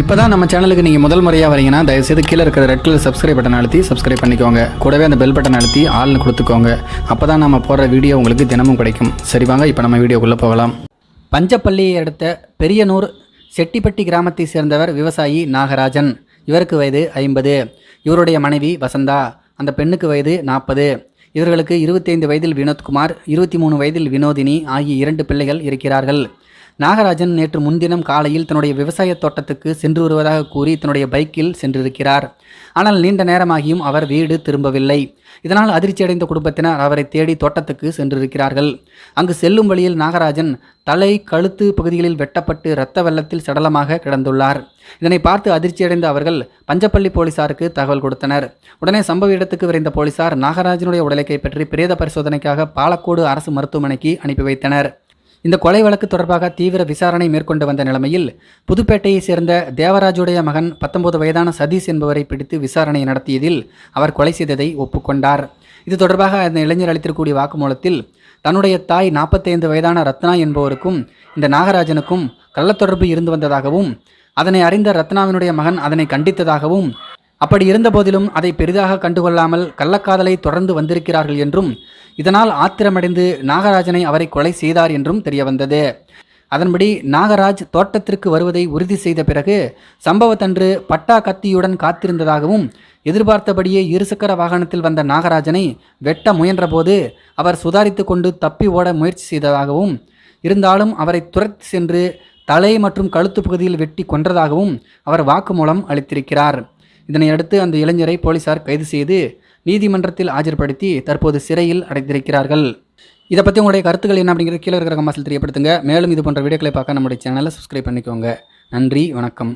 இப்போ தான் நம்ம சேனலுக்கு நீங்கள் முதல் முறையாக வரீங்கன்னா தயவுசெய்து கீழே இருக்கிற ரெட் கலர் சப்ஸ்கிரைப் பட்டன் அழுத்தி சப்ஸ்கிரைப் பண்ணிக்கோங்க. கூடவே அந்த பெல் பட்டன் அழுத்தி ஆள்னு கொடுத்துக்கோங்க. அப்போ தான் நம்ம போடுற வீடியோ உங்களுக்கு தினமும் கிடைக்கும். சரி வாங்க இப்போ நம்ம வீடியோக்குள்ளே போகலாம். பஞ்சப்பள்ளியை அடுத்த பெரியனூர் செட்டிப்பட்டி கிராமத்தை சேர்ந்தவர் விவசாயி நாகராஜன். இவருக்கு வயது ஐம்பது. இவருடைய மனைவி வசந்தா. அந்த பெண்ணுக்கு வயது நாற்பது இவர்களுக்கு இருபத்தைந்து வயதில் வினோத்குமார் இருபத்தி மூணு வயதில் வினோதினி ஆகிய இரண்டு பிள்ளைகள் இருக்கிறார்கள். நாகராஜன் நேற்று முன்தினம் காலையில் தன்னுடைய விவசாய தோட்டத்துக்கு சென்று வருவதாக கூறி தன்னுடைய பைக்கில் சென்றிருக்கிறார். ஆனால் நீண்ட நேரமாகியும் அவர் வீடு திரும்பவில்லை. இதனால் அதிர்ச்சியடைந்த குடும்பத்தினர் அவரை தேடி தோட்டத்துக்கு சென்றிருக்கிறார்கள். அங்கு செல்லும் வழியில் நாகராஜன் தலை கழுத்து பகுதிகளில் வெட்டப்பட்டு இரத்த வெள்ளத்தில் சடலமாக கிடந்துள்ளார். இதனை பார்த்து அதிர்ச்சியடைந்த அவர்கள் பஞ்சப்பள்ளி போலீசாருக்கு தகவல் கொடுத்தனர். உடனே சம்பவ இடத்துக்கு விரைந்த போலீசார் நாகராஜனுடைய உடலை கைப்பற்றி பிரேத பரிசோதனைக்காக பாலக்கோடு அரசு மருத்துவமனைக்கு அனுப்பி வைத்தனர். இந்த கொலை வழக்கு தொடர்பாக தீவிர விசாரணை மேற்கொண்டு வந்த நிலைமையில் புதுப்பேட்டையைச் சேர்ந்த தேவராஜுடைய மகன் பத்தொன்பது வயதான சதீஷ் என்பவரை பிடித்து விசாரணை நடத்தியதில் அவர் கொலை செய்ததை ஒப்புக்கொண்டார். இது தொடர்பாக அந்த இளைஞர் அளித்திருக்கூடிய வாக்குமூலத்தில் தன்னுடைய தாய் நாற்பத்தைந்து வயதான ரத்னா என்பவருக்கும் இந்த நாகராஜனுக்கும் கள்ளத்தொடர்பு இருந்து வந்ததாகவும் அதனை அறிந்த ரத்னாவினுடைய மகன் அதனை கண்டித்ததாகவும் அப்படி இருந்தபோதிலும் அதை பெரிதாக கண்டுகொள்ளாமல் கள்ளக்காதலை தொடர்ந்து வந்திருக்கிறார்கள் என்றும் இதனால் ஆத்திரமடைந்து நாகராஜனை அவரை கொலை செய்தார் என்றும் தெரியவந்தது. அதன்படி நாகராஜ் தோட்டத்திற்கு வருவதை உறுதி செய்த பிறகு சம்பவத்தன்று பட்டா கத்தியுடன் காத்திருந்ததாகவும் எதிர்பார்த்தபடியே இருசக்கர வாகனத்தில் வந்த நாகராஜனை வெட்ட முயன்றபோது அவர் சுதாரித்து கொண்டு தப்பி ஓட முயற்சி செய்ததாகவும் இருந்தாலும் அவரை துரத்தி சென்று தலை மற்றும் கழுத்து பகுதியில் வெட்டி கொன்றதாகவும் அவர் வாக்குமூலம் அளித்திருக்கிறார். இதனையடுத்து அந்த இளைஞரை போலீசார் கைது செய்து நீதிமன்றத்தில் ஆஜர்படுத்தி தற்போது சிறையில் அடைத்திருக்கிறார்கள் இதை பற்றி உங்களுடைய கருத்துக்கள் என்ன அப்படிங்கிறது கீழே இருக்கிற கமாசில் தெரியப்படுத்துங்க. மேலும் இது போன்ற வீடியோக்களை பார்க்க நம்முடைய சேனலை சப்ஸ்கிரைப் பண்ணிக்கோங்க. நன்றி வணக்கம்.